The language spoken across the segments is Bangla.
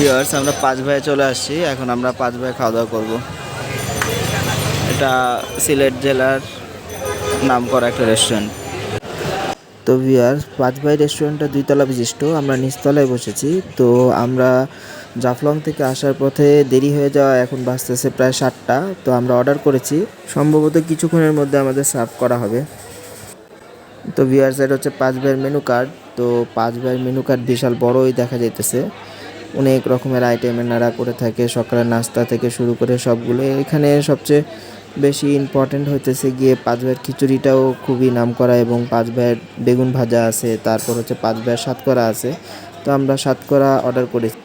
ভিউয়ার্স, আমরা পাঁচ ভাইয়ে চলে আসছি। এখন আমরা পাঁচ ভাই খাওয়া দাওয়া করব। এটা সিলেট জেলার নাম করা একটা রেস্টুরেন্ট তো ভিউয়ার্স, পাঁচ ভাই রেস্টুরেন্টটা দুইতলা বিশিষ্ট, আমরা নিচতলায় বসেছি। তো আমরা জাফলং থেকে আসার পথে দেরি হয়ে যাওয়া এখন বাজতেছে প্রায় সাতটা। তো আমরা অর্ডার করেছি। সম্ভবত কিছুক্ষণের মধ্যে আমাদের সার্ভ করা হবে। তো ভিউয়ার্স, এটা হচ্ছে পাঁচ ভাইয়ের মেনু কার্ড তো পাঁচ ভাইয়ের মেনু কার্ড বিশাল বড়ই দেখা যাইতেছে। অনেক রকমের আইটেম এনারা করে থাকে, সকালের নাস্তা থেকে শুরু করে সবগুলো। এখানে সবচেয়ে বেশি ইম্পর্টেন্ট হইতেছে গিয়ে পাঁচ ভাইয়ের খিচুড়িটাও খুবই নাম করা এবং পাঁচ ভাইয়ের বেগুন ভাজা আছে, তারপর হচ্ছে পাঁচ ভাইয়ের সাতকরা আছে। তো আমরা সাতকরা অর্ডার করেছি।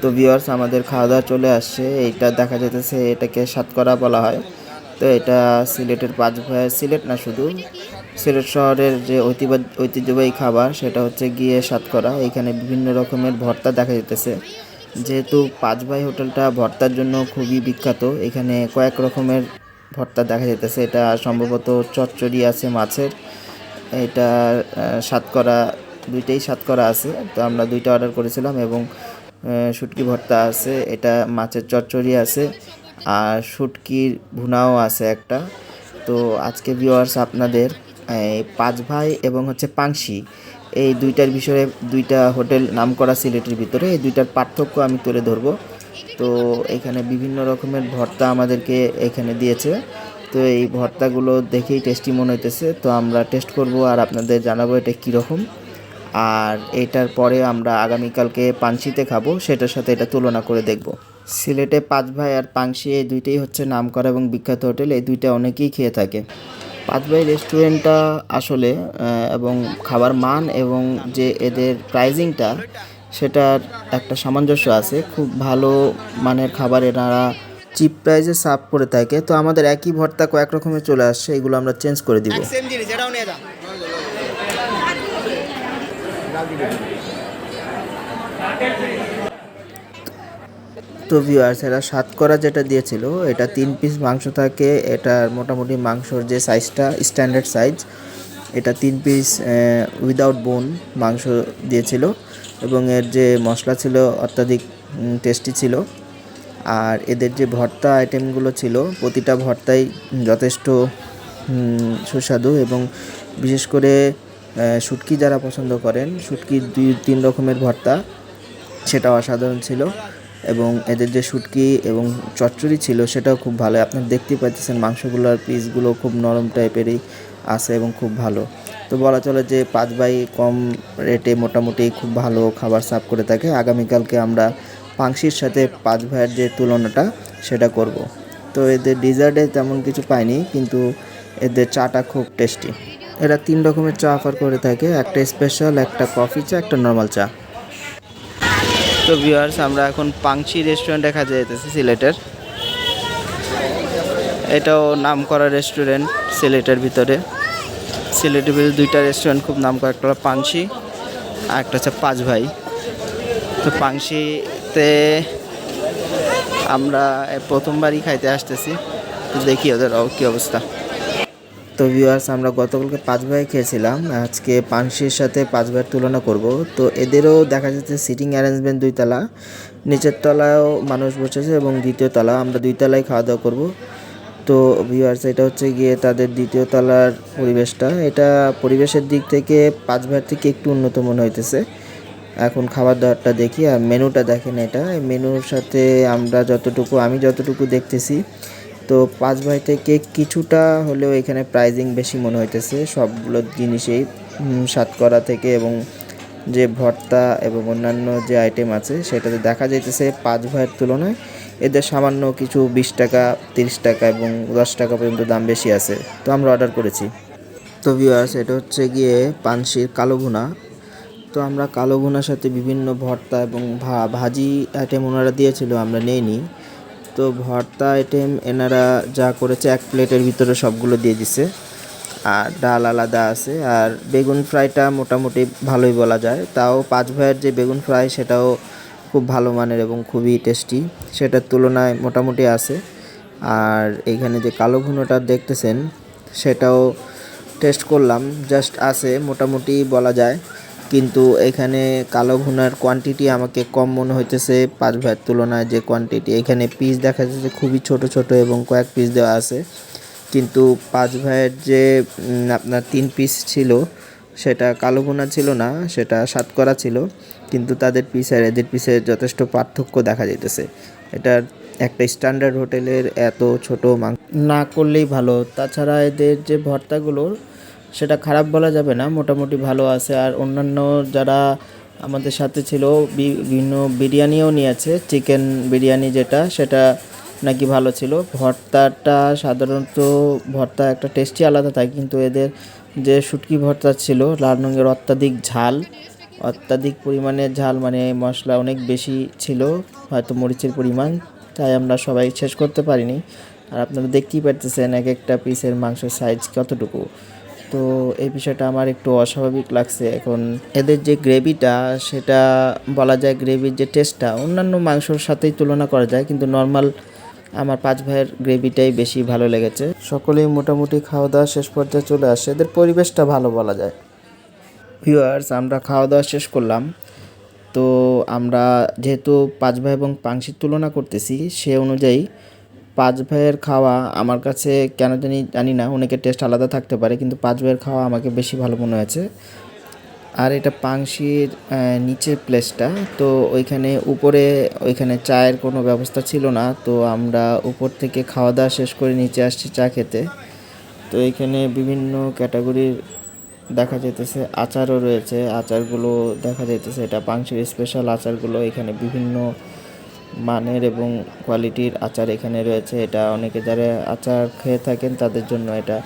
তো ভিউয়ার্স আমাদের খাওয়া দাওয়া চলে আসছে। এইটা দেখা যেতেছে এটাকে সাতকরা বলা হয়। তো এটা সিলেটের পাঁচ ভাইয়ের সিলেট না শুধু। সিলেট শহরের যে ঐতিহ্য- ঐতিহ্যবাহী খাবার, সেটা হচ্ছে গিয়ে সাতকরা। এখানে বিভিন্ন রকমের ভর্তা দেখা যেতেছে যেহেতু পাঁচ ভাই হোটেলটা ভর্তার জন্য খুবই বিখ্যাত, এখানে কয়েক রকমের ভর্তা দেখা যেতেছে এটা সম্ভবত চচ্চড়ি আছে মাছের। এটা সাতকরা, দুইটাই সাতকরা আছে। তো আমরা দুইটা অর্ডার করেছিলাম এবং শুটকি ভর্তা আছে, এটা মাছের চচ্চড়ি আছে, আর শুটকির ভুনাও আছে একটা। তো আজকে ভিউয়ার্স আপনাদের পাঁচ ভাই এবং হচ্ছে পাংশি, এই দুইটার বিষয়ে দুইটা হোটেল নাম করা সিলেটের ভিতরে, এই দুইটার পার্থক্য আমি তুলে ধরবো। তো এখানে বিভিন্ন রকমের ভর্তা আমাদেরকে এখানে দিয়েছে। তো এই ভর্তাগুলো দেখেই টেস্টি মনে হইতেছে। তো আমরা টেস্ট করব আর আপনাদের জানাব এটা কীরকম। আর এটার পরে আমরা আগামীকালকে পানসিতে খাব, সেটার সাথে এটা তুলনা করে দেখব। সিলেটে পাঁচ ভাই আর পাংশি, এই দুইটাই হচ্ছে নামকরা এবং বিখ্যাত হোটেল, এই দুইটা অনেকেই খেয়ে থাকে। পাঁচ ভাই রেস্টুরেন্টটা আসলে এবং খাবার মান এবং যে এদের প্রাইজিংটা, সেটার একটা সামঞ্জস্য আছে। খুব ভালো মানের খাবার এনারা চিপ প্রাইসে সার্ভ করে থাকে। তো আমাদের একই ভর্তা কয়েক রকমের চলে আসছে, এগুলো আমরা চেঞ্জ করে দিব। তো ভিউয়ার্স এরা সাতকরা যেটা দিয়েছিল, এটা তিন পিস মাংস থাকে, এটার মোটামুটি মাংসর যে সাইজটা স্ট্যান্ডার্ড সাইজ এটা তিন পিস উইদাউট বোন মাংস দিয়েছিল এবং এর যে মশলা ছিল অত্যাধিক টেস্টি ছিল। আর এদের যে ভর্তা আইটেমগুলো ছিল, প্রতিটা ভর্তাই যথেষ্ট সুস্বাদু এবং বিশেষ করে শুটকি যারা পছন্দ করেন শুটকির দুই, তিন রকমের ভর্তা সেটা অসাধারণ ছিল। এবং এদের যে শুটকি এবং চচ্চড়ি ছিল, সেটাও খুব ভালো। আপনারা দেখতেই পাচ্ছেন মাংসগুলোর পিসগুলো খুব নরম টাইপেরই আছে এবং খুব ভালো। তো বলা চলে যে পাঁচ বাই কম রেটে মোটামুটি খুব ভালো খাবার সার্ভ করে থাকে। আগামীকালকে আমরা পাংশির সাথে পাঁচ ভাইয়ের যে তুলনাটা, সেটা করব। তো এদের ডিজার্টে তেমন কিছু পাইনি, কিন্তু এদের চাটা খুব টেস্টি এরা তিন রকমের চা অফার করে থাকে। একটা স্পেশাল একটা কফি চা, একটা নর্মাল চা। তো ভিউয়ার্স আমরা এখন পাংশি রেস্টুরেন্টে কাজে যেতেছি সিলেটের। এটাও নাম করা রেস্টুরেন্ট সিলেটের ভিতরে। সিলেটের ভিতরে দুইটা রেস্টুরেন্ট খুব নাম করা একটা হলো পাংশি আর একটা হচ্ছে পাঁচ ভাই। তো পাংশিতে আমরা প্রথমবারই খাইতে আসতেছি। দেখি ওদের কী অবস্থা। তো ভিউয়ার্স আমরা গতকালকে পাঁচ ভাই খেয়েছিলাম, আজকে পানসির সাথে পাঁচ ভাইয়ের তুলনা করব। তো এদেরও দেখা যাচ্ছে সিটিং অ্যারেঞ্জমেন্ট দুই তলা নিচের তলায়ও মানুষ বসেছে এবং দ্বিতীয় তলা, আমরা দুই তলায় খাওয়া দাওয়া করব। তো ভিউয়ার্স এটা হচ্ছে গিয়ে তাদের দ্বিতীয় তলার পরিবেশটা। এটা পরিবেশের দিক থেকে পাঁচ ভাইয়ের থেকে একটু উন্নত মনে হইতেছে। এখন খাবার দাবারটা দেখি, আর মেনুটা দেখেন এটা। মেনুর সাথে আমরা যতটুকু, আমি যতটুকু দেখতেছি তো পাঁচ ভাই থেকে কিছুটা হলেও এখানে প্রাইজিং বেশি মনে হইতেছে। সবগুলো জিনিসেই সাতকরা থেকে এবং যে ভর্তা এবং অন্যান্য যে আইটেম আছে, সেটাতে দেখা যাইতেছে পাঁচ ভাইয়ের তুলনায় এদের সামান্য কিছু বিশ টাকা, তিরিশ টাকা এবং দশ টাকা পর্যন্ত দাম বেশি আছে। তো আমরা অর্ডার করেছি। তো ভিউয়ার্স এটা হচ্ছে গিয়ে পানশির কালো ভুনা। তো আমরা কালো ভুনার সাথে বিভিন্ন ভর্তা এবং ভাজি আইটেম ওনারা দিয়েছিল, আমরা নেইনি। তো ভর্তা আইটেম এনারা যা করেছে, এক প্লেটের ভিতরে সবগুলো দিয়ে দিছে। আর ডাল আলাদা আছে। আর বেগুন ফ্রাইটা মোটামুটি ভালোই বলা যায়। তাও পাঁচ ভাইয়ের যে বেগুন ফ্রাই, সেটাও খুব ভালো মানের এবং খুবই টেস্টি সেটার তুলনায় মোটামুটি আছে। আর এখানে যে কালো ভুনোটা দেখতেছেন, সেটাও টেস্ট করলাম। জাস্ট আছে, মোটামুটি বলা যায়। কিন্তু এখানে কালো ভুনার কোয়ান্টিটি আমাকে কম মনে হইতেছে পাঁচ ভাইয়ের তুলনায় যে কোয়ান্টিটি এখানে পিস দেখা যাচ্ছে খুবই ছোট ছোট এবং কয়েক পিস দেওয়া আছে। কিন্তু পাঁচ ভাইয়ের যে আপনার তিন পিস ছিল, সেটা কালো ভুনা ছিল না, সেটা সাতকরা ছিল। কিন্তু তাদের পিস আর এদের পিসের যথেষ্ট পার্থক্য দেখা যাইতেছে। এটার একটা স্ট্যান্ডার্ড হোটেলের এত ছোট মাংস না করলেই ভালো। তাছাড়া এদের যে ভর্তাগুলো সেটা খারাপ বলা যাবে না, মোটামুটি ভালো আছে। আর অন্যান্য যারা আমাদের সাথে ছিল বিভিন্ন বিরিয়ানিও নিয়েছে, চিকেন বিরিয়ানি যেটা, সেটা নাকি ভালো ছিল। ভর্তাটা সাধারণত ভর্তা একটা টেস্টই আলাদা থাকে, কিন্তু এদের যে শুটকি ভর্তা ছিল, লাল রঙের অত্যাধিক ঝাল, অত্যাধিক পরিমাণে ঝাল মানে মশলা অনেক বেশি ছিল, হয়তো মরিচের পরিমাণ, তাই আমরা সবাই শেষ করতে পারিনি। আর আপনারা দেখতেই পারতেছেন এক একটা পিসের মাংসের সাইজ কতটুকু। তো এই বিষয়টা আমার একটু অস্বাভাবিক লাগছে। এখন এদের যে গ্রেভিটা, সেটা বলা যায় গ্রেভির যে টেস্টটা অন্যান্য মাংসর সাথেই তুলনা করা যায়, কিন্তু নর্মাল আমার পাঁচ ভাইয়ের গ্রেভিটাই বেশি ভালো লেগেছে। সকলেই মোটামুটি খাওয়া দাওয়া শেষ পর্যায়ে চলে আসে। এদের পরিবেশটা ভালো বলা যায়। ভিউয়ার্স আমরা খাওয়া দাওয়া শেষ করলাম। তো আমরা যেহেতু পাঁচ ভাই এবং পাংশির তুলনা করতেছি, সে অনুযায়ী পাঁচ ভাইয়ের খাওয়া আমার কাছে কেন জানি জানি না, অনেকের টেস্ট আলাদা থাকতে পারে, কিন্তু পাঁচ ভাইয়ের খাওয়া আমাকে বেশি ভালো মনে হয়েছে। আর এটা পাংশির নিচের প্লেসটা তো ওইখানে উপরে ওইখানে চায়ের কোনো ব্যবস্থা ছিল না, তো আমরা উপর থেকে খাওয়া দাওয়া শেষ করে নিচে আসছি চা খেতে। তো এখানে বিভিন্ন ক্যাটাগরির দেখা যাইতেছে, আচারও রয়েছে, আচারগুলো দেখা যাইতেছে, এটা পাংশির স্পেশাল আচারগুলো, এখানে বিভিন্ন মানের এবং কোয়ালিটির আচার এখানে রয়েছে। এটা অনেকে যারা আচার খেয়ে থাকেন, তাদের জন্য এটা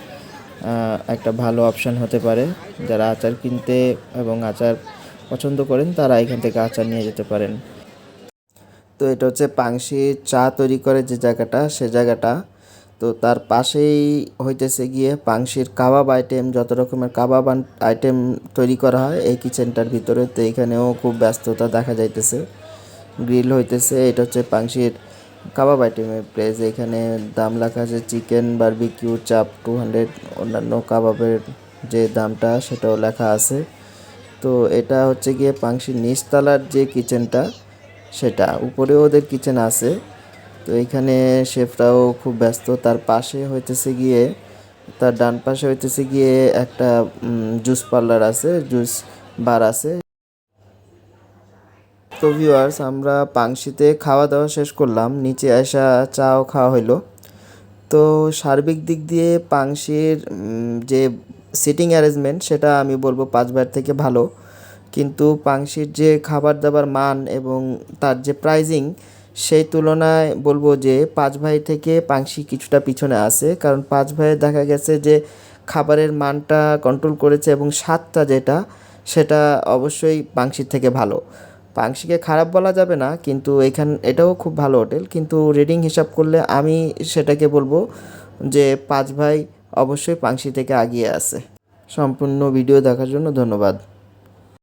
একটা ভালো অপশন হতে পারে। যারা আচার কিনতে এবং আচার পছন্দ করেন, তারা এখান থেকে আচার নিয়ে যেতে পারেন। তো এটা হচ্ছে পাংশির চা তৈরি করে যে জায়গাটা, সে জায়গাটা। তো তার পাশেই হইতেছে গিয়ে পাংশির কাবাব আইটেম যত রকমের কাবাব আইটেম তৈরি করা হয় এই কিচেনটার ভিতরে। তো এখানেও খুব ব্যস্ততা দেখা যাইতেছে। গ্রিল হইতেছে, এটা হচ্ছে পাংশির কাবাব আইটেমের প্লেস এখানে দাম লেখা আছে chicken barbecue chaap two hundred অন্যান্য কাবাবের যে দামটা সেটাও লেখা আছে। তো এটা হচ্ছে গিয়ে পাংশির নিচতলার যে কিচেনটা সেটা। উপরে ওদের কিচেন আছে। তো এখানে শেফরাও খুব ব্যস্ত। তার পাশে হইতেছে গিয়ে, তার ডান পাশে হইতেছে গিয়ে একটা জুস পার্লার আছে জুস বার আছে। তো ভিউয়ার্স আমরা পাংশিতে খাওয়া দাওয়া শেষ করলাম, নিচে আসা চাও খাওয়া হইল। তো সার্বিক দিক দিয়ে পাংশির যে সিটিং অ্যারেঞ্জমেন্ট সেটা আমি বলব পাঁচবার থেকে ভালো। কিন্তু পাংশির যে খাবার দাবার মান এবং তার যে প্রাইজিং সেই তুলনায় বলব যে পাঁচ ভাই থেকে পাংশি কিছুটা পিছনে আছে। কারণ পাঁচ ভাইয়ে দেখা গেছে যে খাবারের মানটা কন্ট্রোল করেছে এবং স্বাদটা যেটা, সেটা অবশ্যই পাংশির থেকে ভালো। পাংশিকে খারাপ বলা যাবে না, কিন্তু এখান, এটাও খুব ভালো হোটেল। কিন্তু রেটিং হিসাব করলে আমি সেটাকে বলব যে পাঁচ ভাই অবশ্যই পাংশি থেকে আগিয়ে আছে। সম্পূর্ণ ভিডিও দেখার জন্য ধন্যবাদ।